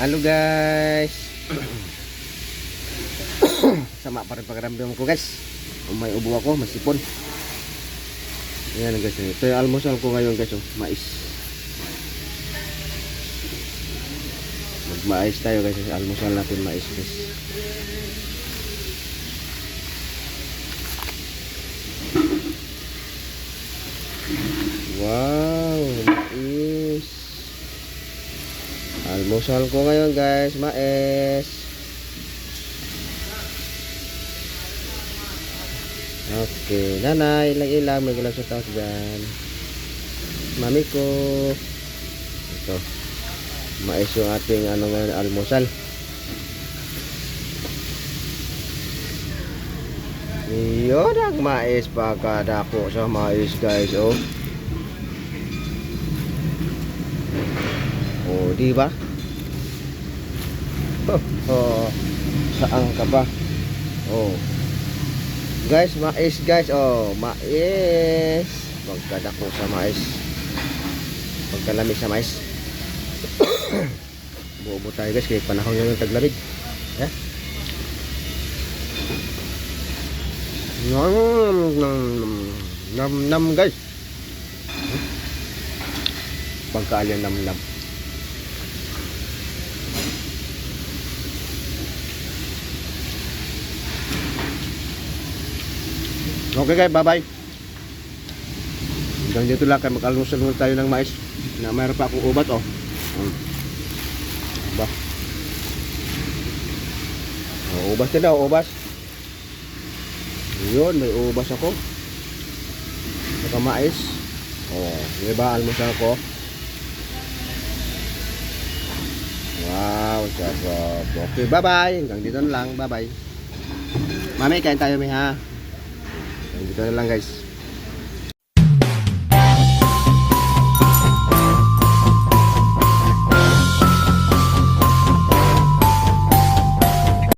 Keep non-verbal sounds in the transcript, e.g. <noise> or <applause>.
Halo guys. <coughs> Sama pa rin pagkaramdam ko guys. Kung may ubo ako, masipon. Ayan guys. Ito yung almusal ko ngayon guys. Oh. Mais. Mag-mais tayo guys. Almusal natin mais guys. Wow, Almusal ko ngayon guys, mais. Okay, nanay, ilang ilang, may gulang sa dyan. Mami ko. Ito. Mais yung ating ano ngayon, almusal. Yun ang mais pagkadako sa mais guys, oh. Oh, di ba? oh, saan ka ba? Oh. Guys, mais guys, oh, mais. Pagkadako sa mais. Pagkalami sa mais. <coughs> Buo tayo guys, kaya panahon nyo ng taglamig. Eh? Nam, nam, nam, nam guys. Pagkaalyan nam, nam. Okay guys, bye-bye. Hanggang dito lang kayo mag-almusal muna tayo ng mais. Na mayroon pa akong ubat oh. Hmm. Ba. Oh, ubas din daw, ubas. Yun, may ubas ako. Saka mais. Oh, di ba almusal ko? Wow, sarap. Okay, bye-bye. Hanggang dito na lang. Bye-bye. Mami, kain tayo, mi ha. Dito na lang, guys.